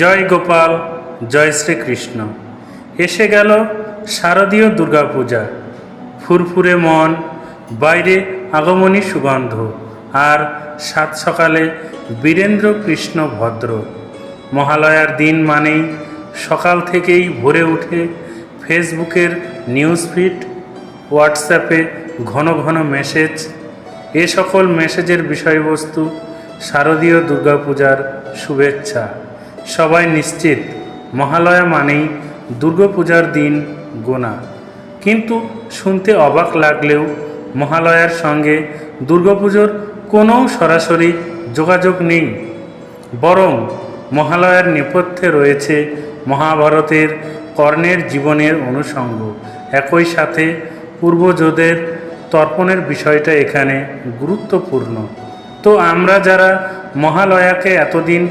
জয় গোপাল, জয় শ্রীকৃষ্ণ। এসে গেল শারদীয় দুর্গাপূজা। ফুরফুরে মন, বাইরে আগমনী সুগন্ধ, আর সাত সকালে বীরেন্দ্র কৃষ্ণ ভদ্র। মহালয়ার দিন মানেই সকাল থেকেই ভরে উঠে ফেসবুকের নিউজ ফিড, হোয়াটসঅ্যাপে ঘন ঘন মেসেজ, এ সকল মেসেজের বিষয়বস্তু শারদীয় দুর্গাপূজার শুভেচ্ছা। সবাই নিশ্চিত, মহালয়া মানেই দুর্গাপূজার দিন গোনা। কিন্তু শুনতে অবাক লাগলেও মহালয়ার সঙ্গে দুর্গাপুজোর কোনো সরাসরি যোগাযোগ নেই। বরং মহালয়ার নেপথ্যে রয়েছে মহাভারতের কর্ণের জীবনের অনুষঙ্গ। একই সাথে পূর্বজোদের তর্পণের বিষয়টা এখানে গুরুত্বপূর্ণ। তো আমরা যারা মহালয়াকে এতদিন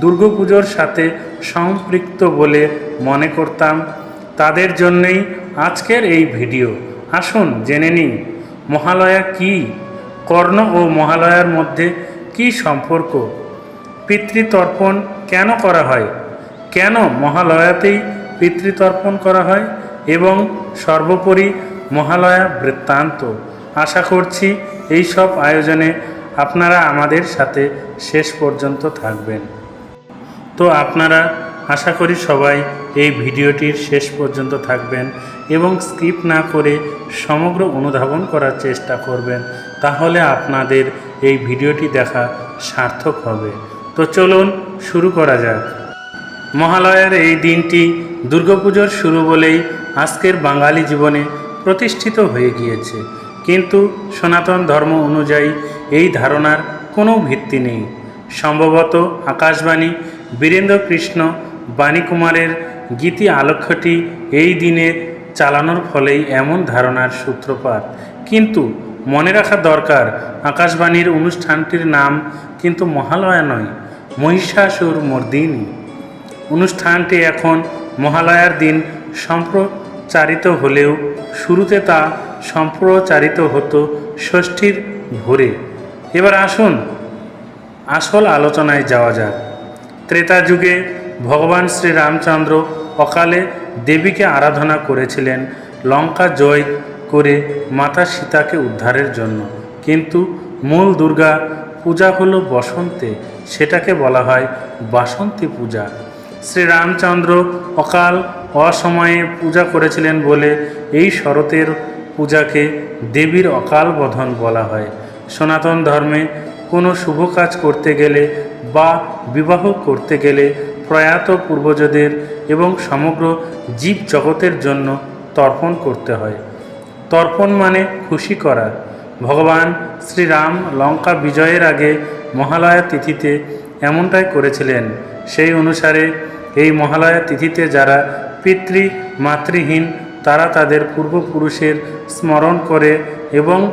দুর্গাপুজোর সাথে সম্পৃক্ত বলে মনে করতাম। তাদের জন্যই আজকের এই ভিডিও। আসুন জেনে নিই, মহালয়া কি? কর্ণ ও মহালয়ার মধ্যে কি সম্পর্ক? পিতৃতর্পণ কেন করা হয়? কেন মহালয়াতেই পিতৃতর্পণ করা হয়? এবং সর্বোপরি মহালয়া বৃত্তান্ত। আশা করছি এই সব আয়োজনে আপনারা আমাদের সাথে শেষ পর্যন্ত থাকবেন। তো আপনারা আশা করি সবাই এই ভিডিওটির শেষ পর্যন্ত থাকবেন এবং স্কিপ না করে সমগ্র অনুধাবন করার চেষ্টা করবেন, তাহলে আপনাদের এই ভিডিওটি দেখা সার্থক হবে। তো চলুন শুরু করা যাক। মহালয়ার এই দিনটি দুর্গাপুজোর শুরু বলেই আজকের বাঙালি জীবনে প্রতিষ্ঠিত হয়ে গিয়েছে। কিন্তু সনাতন ধর্ম অনুযায়ী এই ধারণার কোনো ভিত্তি নেই। সম্ভবত আকাশবাণী বীরেন্দ্র কৃষ্ণ বাণীকুমারের গীতি আলক্ষ্যটি এই দিনে চালানোর ফলেই এমন ধারণার সূত্রপাত। কিন্তু মনে রাখা দরকার, আকাশবাণীর অনুষ্ঠানটির নাম কিন্তু মহালয়া নয়, মহিষাসুর মর্দিনী। অনুষ্ঠানটি এখন মহালয়ার দিন সম্প্রচারিত হলেও শুরুতে তা সম্প্রচারিত হতো ষষ্ঠীর ভোরে। এবার আসুন, আসল আলোচনায় যাওয়া যাক। ত্রেতা যুগে ভগবান শ্রী রামচন্দ্র অকালে দেবীকে আরাধনা করেছিলেন লঙ্কা জয় করে মাতা সীতাকে উদ্ধারের জন্য। কিন্তু মূল দুর্গা পূজা হলো বসন্তে, সেটাকে বলা হয় বাসন্তী পূজা। শ্রী রামচন্দ্র অকাল অসময়ে পূজা করেছিলেন বলে এই শরতের পূজাকে দেবীর অকাল বোধন বলা হয়। সনাতন ধর্মে কোনো শুভ কাজ করতে গেলে বা বিবাহ করতে গেলে প্রয়াত পূর্বজদের এবং সমগ্র জীব জগতের জন্য তর্পণ করতে হয়। তর্পণ মানে খুশি করা। ভগবান শ্রীরাম লঙ্কা বিজয়ের আগে মহালয়া তিথিতে এমনটাই করেছিলেন। সেই অনুসারে এই মহালয়া তিথিতে যারা পিতৃ, মাতৃহীন তারা তাদের পূর্বপুরুষের স্মরণ করে এবং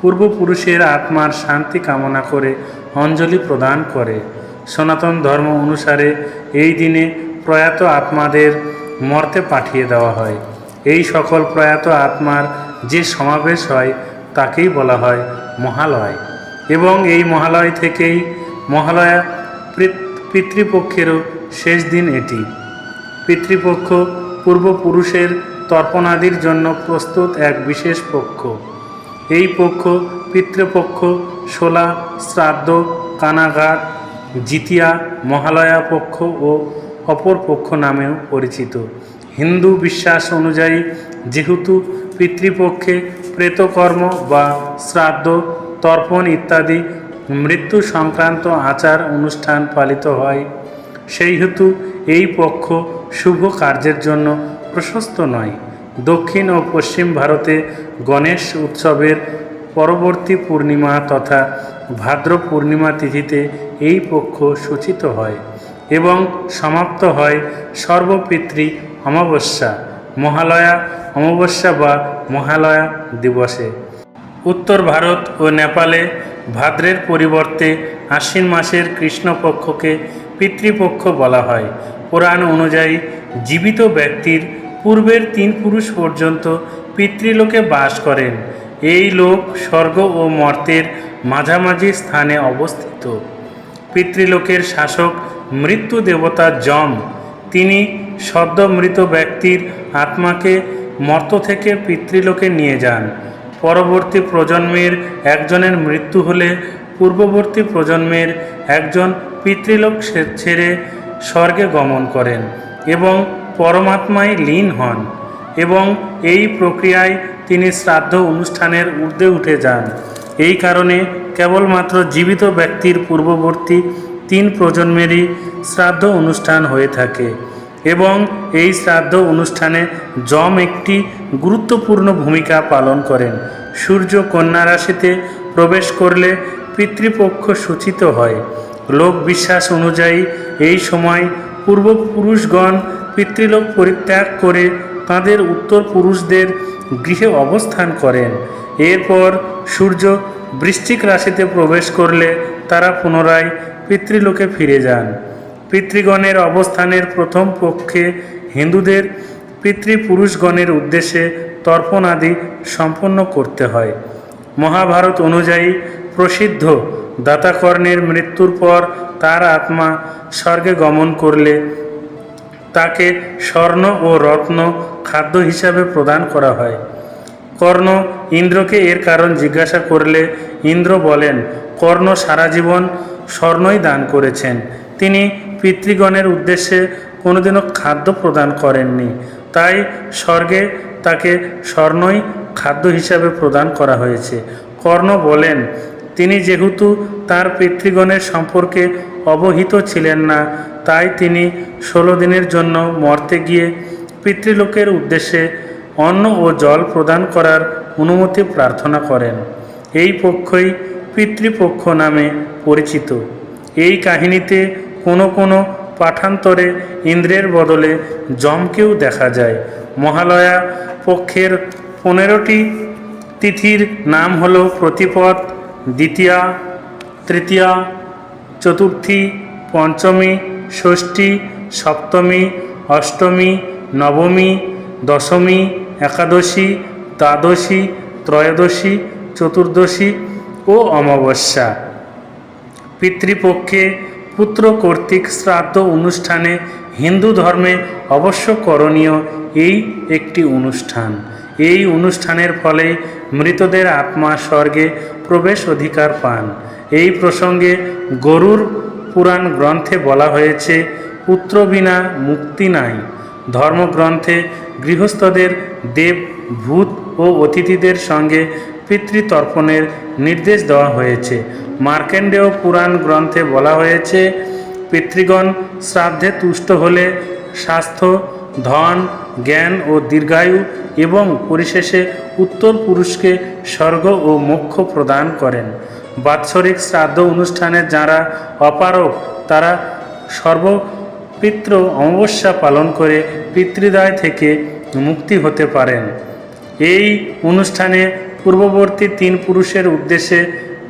পূর্বপুরুষের আত্মার শান্তি কামনা করে অঞ্জলি প্রদান করে। সনাতন ধর্ম অনুসারে এই দিনে প্রয়াত আত্মাদের মর্তে পাঠিয়ে দেওয়া হয়। এই সকল প্রয়াত আত্মার যে সমাবেশ হয়, তাকেই বলা হয় মহালয়। এবং এই মহালয় থেকেই মহালয়া পিতৃপক্ষেরও শেষ দিন এটি। পিতৃপক্ষ পূর্বপুরুষের তর্পণাদির জন্য প্রস্তুত এক বিশেষ পক্ষ। এই পক্ষ, পিতৃপক্ষ, শোলা, শ্রাদ্ধ কানাঘাট জিতিয়া, মহালয়া পক্ষ ও অপর পক্ষ নামেও পরিচিত। হিন্দু বিশ্বাস অনুযায়ী যেহেতু পিতৃপক্ষে প্রেতকর্ম বা শ্রাদ্ধ, তর্পণ ইত্যাদি মৃত্যু সংক্রান্ত আচার অনুষ্ঠান পালিত হয় সেই হেতু এই পক্ষ শুভ কার্যের জন্য প্রশস্ত নয়। দক্ষিণ ও পশ্চিম ভারতে গণেশ উৎসবের পরবর্তী পূর্ণিমা তথা ভাদ্র পূর্ণিমা তিথিতে এই পক্ষ সূচিত হয় এবং সমাপ্ত হয় সর্বপিতৃ অমাবস্যা, মহালয়া অমাবস্যা বা মহালয়া দিবসে। উত্তর ভারত ও নেপালে ভাদ্রের পরিবর্তে আশ্বিন মাসের কৃষ্ণপক্ষকে পিতৃপক্ষ বলা হয়। পুরাণ অনুযায়ী জীবিত ব্যক্তির পূর্বের তিন পুরুষ পর্যন্ত পিতৃলোকে বাস করেন। এই লোক স্বর্গ ও মর্তের মাঝামাঝি স্থানে অবস্থিত। পিতৃলোকের শাসক মৃত্যু দেবতা যম, তিনি সদ্য মৃত ব্যক্তির আত্মাকে মর্ত থেকে পিতৃলোকে নিয়ে যান। পরবর্তী প্রজন্মের একজনের মৃত্যু হলে পূর্ববর্তী প্রজন্মের একজন পিতৃলোক ছেড়ে স্বর্গে গমন করেন এবং পরমাত্মায় লীন হন এবং এই প্রক্রিয়ায় তিনি শ্রাদ্ধ অনুষ্ঠানের ঊর্ধ্বে উঠে যান। এই কারণে কেবলমাত্র জীবিত ব্যক্তির পূর্ববর্তী তিন প্রজন্মেরই শ্রাদ্ধ অনুষ্ঠান হয়ে থাকে এবং এই শ্রাদ্ধ অনুষ্ঠানে যম একটি গুরুত্বপূর্ণ ভূমিকা পালন করেন। সূর্য কন্যা রাশিতে প্রবেশ করলে পিতৃপক্ষ সূচিত হয়। লোক বিশ্বাস অনুযায়ী এই সময় পূর্বপুরুষগণ পিতৃলোক পরিত্যাগ করে তাদের উত্তর পুরুষদের গৃহে অবস্থান করেন। এরপর সূর্য বৃশ্চিক রাশিতে প্রবেশ করলে তারা পুনরায় পিতৃলোকে ফিরে যান। পিতৃগণের অবস্থানের প্রথম পক্ষে হিন্দুদের পিতৃপুরুষগণের উদ্দেশ্যে তর্পণ আদি সম্পন্ন করতে হয়। মহাভারত অনুযায়ী প্রসিদ্ধ দাতাকর্ণের মৃত্যুর পর তার আত্মা স্বর্গে গমন করলে তাকে স্বর্ণ ও রত্ন খাদ্য হিসাবে প্রদান করা হয়। কর্ণ ইন্দ্রকে এর কারণ জিজ্ঞাসা করলে ইন্দ্র বলেন, কর্ণ সারা জীবন স্বর্ণই দান করেছেন। তিনি পিতৃগণের উদ্দেশ্যে কোনোদিনও খাদ্য প্রদান করেননি। তাই স্বর্গে তাকে স্বর্ণই খাদ্য হিসাবে প্রদান করা হয়েছে। কর্ণ বলেন, তিনি যেহেতু তার পিতৃগণের সম্পর্কে অবহিত ছিলেন না তাই তিনি ষোলো দিনের জন্য মর্তে গিয়ে পিতৃলোকের উদ্দেশ্যে অন্ন ও জল প্রদান করার অনুমতি প্রার্থনা করেন। এই পক্ষই পিতৃপক্ষ নামে পরিচিত। এই কাহিনীতে কোনো কোনো পাঠান্তরে ইন্দ্রের বদলে যমকেও দেখা যায়। মহালয়া পক্ষের পনেরোটি তিথির নাম হল প্রতিপদ, দ্বিতীয়া, তৃতীয়া, চতুর্থী, পঞ্চমী ষষ্ঠী, সপ্তমী, অষ্টমী, নবমী, দশমী, একাদশী, দ্বাদশী, ত্রয়োদশী, চতুর্দশী ও অমাবস্যা। পিতৃপক্ষে পুত্র কর্তৃক শ্রাদ্ধ অনুষ্ঠানে হিন্দু ধর্মে অবশ্য করণীয় এই একটি অনুষ্ঠান। এই অনুষ্ঠানের ফলে মৃতদের আত্মা স্বর্গে প্রবেশ অধিকার পান। এই প্রসঙ্গে গরুর পুরাণ গ্রন্থে বলা হয়েছে, পুত্র বিনা মুক্তি নাই। ধর্মগ্রন্থে গৃহস্থদের দেব, ভূত ও অতিথিদের সঙ্গে পিতৃতর্পণের নির্দেশ দেওয়া হয়েছে। মার্কেন্ডেয় পুরাণ গ্রন্থে বলা হয়েছে, পিতৃগণ, শ্রাদ্ধে তুষ্ট হলে স্বাস্থ্য, ধন, জ্ঞান ও দীর্ঘায়ু এবং পরিশেষে উত্তর পুরুষকে স্বর্গ ও মোক্ষ প্রদান করেন। বাৎসরিক শ্রাদ্ধ অনুষ্ঠানে যারা অপারক তারা সর্বপিত্র অমাবস্যা পালন করে পিতৃদায় থেকে মুক্তি হতে পারেন। এই অনুষ্ঠানে পূর্ববর্তী তিন পুরুষের উদ্দেশ্যে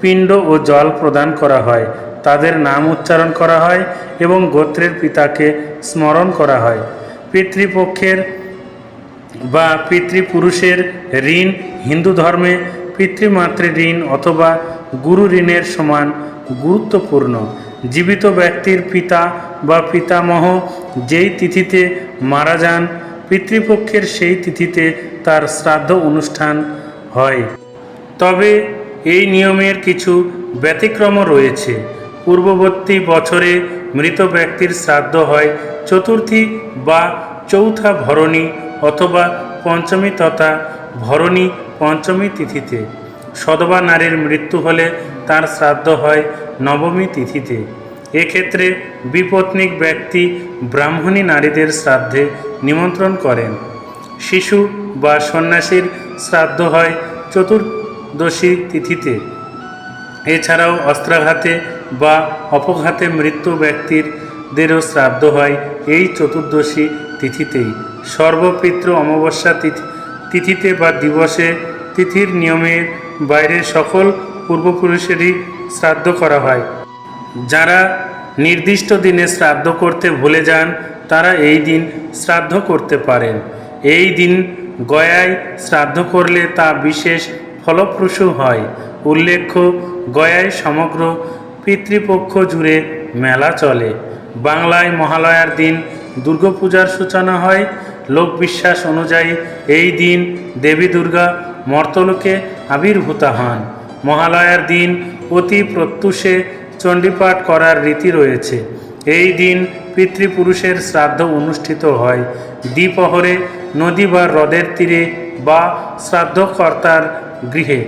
পিণ্ড ও জল প্রদান করা হয়। তাদের নাম উচ্চারণ করা হয় এবং গোত্রের পিতাকে স্মরণ করা হয়। পিতৃপক্ষের বা পিতৃপুরুষের ঋণ হিন্দু ধর্মে পিতৃমাতৃ ঋণ অথবা গুরু ঋণের সমান গুরুত্বপূর্ণ। জীবিত ব্যক্তির পিতা বা পিতামহ যেই তিথিতে মারা যান, পিতৃপক্ষের সেই তিথিতে তার শ্রাদ্ধ অনুষ্ঠান হয়। তবে এই নিয়মের কিছু ব্যতিক্রমও রয়েছে। পূর্ববর্তী বছরে মৃত ব্যক্তির শ্রাদ্ধ হয় চতুর্থী বা চৌথা ভরণী অথবা পঞ্চমী তথা ভরণী পঞ্চমী তিথিতে। সদবা নারীর মৃত্যু হলে তার শ্রাদ্ধ হয় নবমী তিথিতে। এক্ষেত্রে বিপত্নিক ব্যক্তি ব্রাহ্মণী নারীদের শ্রাদ্ধে নিমন্ত্রণ করেন। শিশু বা সন্ন্যাসীর শ্রাদ্ধ হয় চতুর্দশী তিথিতে। এছাড়াও অস্ত্রাঘাতে বা অপঘাতে মৃত্যু ব্যক্তিরদেরও শ্রাদ্ধ হয় এই চতুর্দশী তিথিতেই। সর্বপিত্র অমাবস্যা তিথি তিথিতে বা দিবসে তিথির নিয়মের বাইরে সকল পূর্বপুরুষেরই শ্রাদ্ধ করা হয়। যারা নির্দিষ্ট দিনে শ্রাদ্ধ করতে ভুলে যান, তারা এই দিন শ্রাদ্ধ করতে পারেন। এই দিন গয়ায় শ্রাদ্ধ করলে তা বিশেষ ফলপ্রসূ হয়। উল্লেখ্য, গয়ায় সমগ্র পিতৃপক্ষ জুড়ে মেলা চলে। বাংলায় মহালয়ার দিন দুর্গাপূজার সূচনা হয়। লোক বিশ্বাস অনুযায়ী এই দিন দেবী দুর্গা মর্তলোকে আবির্ভূতা হন। মহালয়ার দিন অতি প্রত্যুষে চণ্ডীপাঠ করার রীতি রয়েছে। এই দিন পিতৃপুরুষের শ্রাদ্ধ অনুষ্ঠিত হয়। দ্বিপহরে নদী বা হ্রদের তীরে বা শ্রাদ্ধকর্তার গৃহে।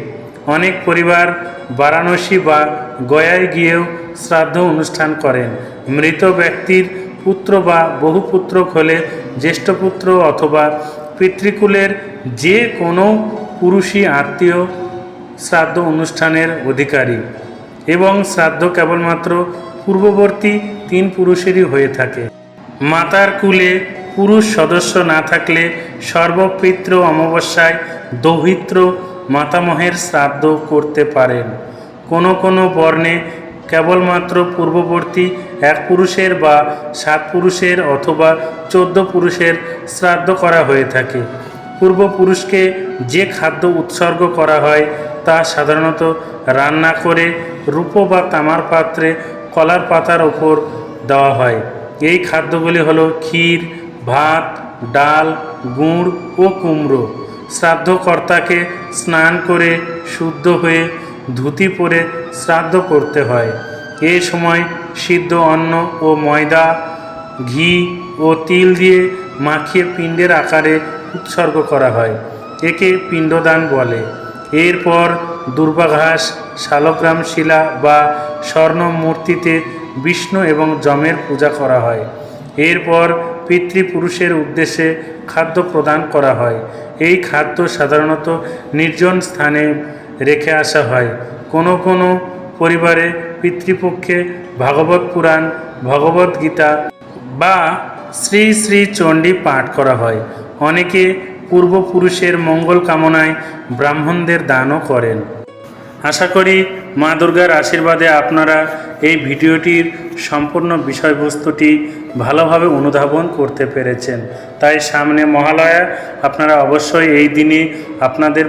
অনেক পরিবার বারাণসী বা গয়ায় গিয়েও শ্রাদ্ধ অনুষ্ঠান করেন। মৃত ব্যক্তির পুত্র বা বহুপুত্রক হলে জ্যেষ্ঠপুত্র অথবা পিতৃকুলের যে কোনো পুরুষই আত্মীয় শ্রাদ্ধ অনুষ্ঠানের অধিকারী এবং শ্রাদ্ধ কেবলমাত্র পূর্ববর্তী তিন পুরুষেরই হয়ে থাকে। মাতার কুলে পুরুষ সদস্য না থাকলে সর্বপিত্র অমাবস্যায় দৌহিত্র মাতামহের শ্রাদ্ধ করতে পারেন। কোনো কোনো বর্ণে কেবলমাত্র পূর্ববর্তী এক পুরুষের বা সাত পুরুষের অথবা চোদ্দ পুরুষের শ্রাদ্ধ করা হয়ে থাকে। পূর্বপুরুষকে যে খাদ্য উৎসর্গ করা হয় তা সাধারণত রান্না করে রূপো বা তামার পাত্রে কলার পাতার ওপর দেওয়া হয়। এই খাদ্যগুলি হলো ক্ষীর, ভাত, ডাল, গুড় ও কুমড়ো। শ্রাদ্ধকর্তাকে স্নান করে শুদ্ধ হয়ে ধুতি পরে শ্রাদ্ধ করতে হয়। এ সময় সিদ্ধ অন্ন ও ময়দা, ঘি ও তিল দিয়ে মাখিয়ে পিণ্ডের আকারে উৎসর্গ করা হয়। একে পিণ্ডদান বলে। এরপর দুর্বাঘাস, শালগ্রাম শিলা বা স্বর্ণ মূর্তিতে বিষ্ণু এবং যমের পূজা করা হয়। এরপর পিতৃপুরুষের উদ্দেশ্যে খাদ্য প্রদান করা হয়। এই খাদ্য সাধারণত নির্জন স্থানে রেখে আসা হয়। কোনো কোনো পরিবারে পিতৃপক্ষে ভাগবত পুরাণ, ভগবত গীতা বা শ্রী শ্রী চণ্ডী পাঠ করা হয়। অনেকে পূর্বপুরুষের মঙ্গল কামনায় ব্রাহ্মণদের দানও করেন। আশা করি মা দুর্গার আশীর্বাদে আপনারা এই ভিডিওটির সম্পূর্ণ বিষয়বস্তুটি ভালোভাবে অনুধাবন করতে পেরেছেন। তাই সামনে মহালয়া, আপনারা অবশ্যই এই দিনে আপনাদের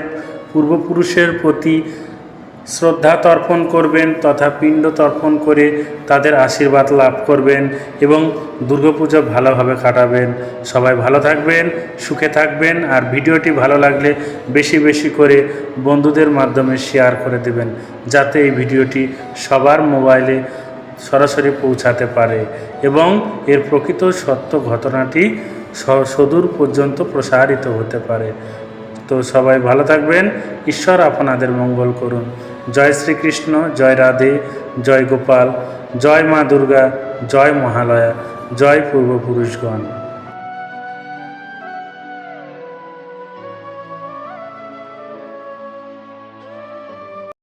পূর্বপুরুষের প্রতি শ্রদ্ধা তর্পণ করবেন তথা পিণ্ড তর্পণ করে তাদের আশীর্বাদ লাভ করবেন এবং দুর্গাপুজো ভালোভাবে কাটাবেন। সবাই ভালো থাকবেন, সুখে থাকবেন আর ভিডিওটি ভালো লাগলে বেশি বেশি করে বন্ধুদের মাধ্যমে শেয়ার করে দেবেন যাতে এই ভিডিওটি সবার মোবাইলে সরাসরি পৌঁছাতে পারে এবং এর প্রকৃত সত্য ঘটনাটি সুদূর পর্যন্ত প্রসারিত হতে পারে। তো সবাই ভালো থাকবেন, ঈশ্বর আপনাদের মঙ্গল করুন। জয় শ্রীকৃষ্ণ জয় রাধে জয় গোপাল জয় মা দুর্গা জয় মহালয়া জয় পূর্বপুরুষগণ।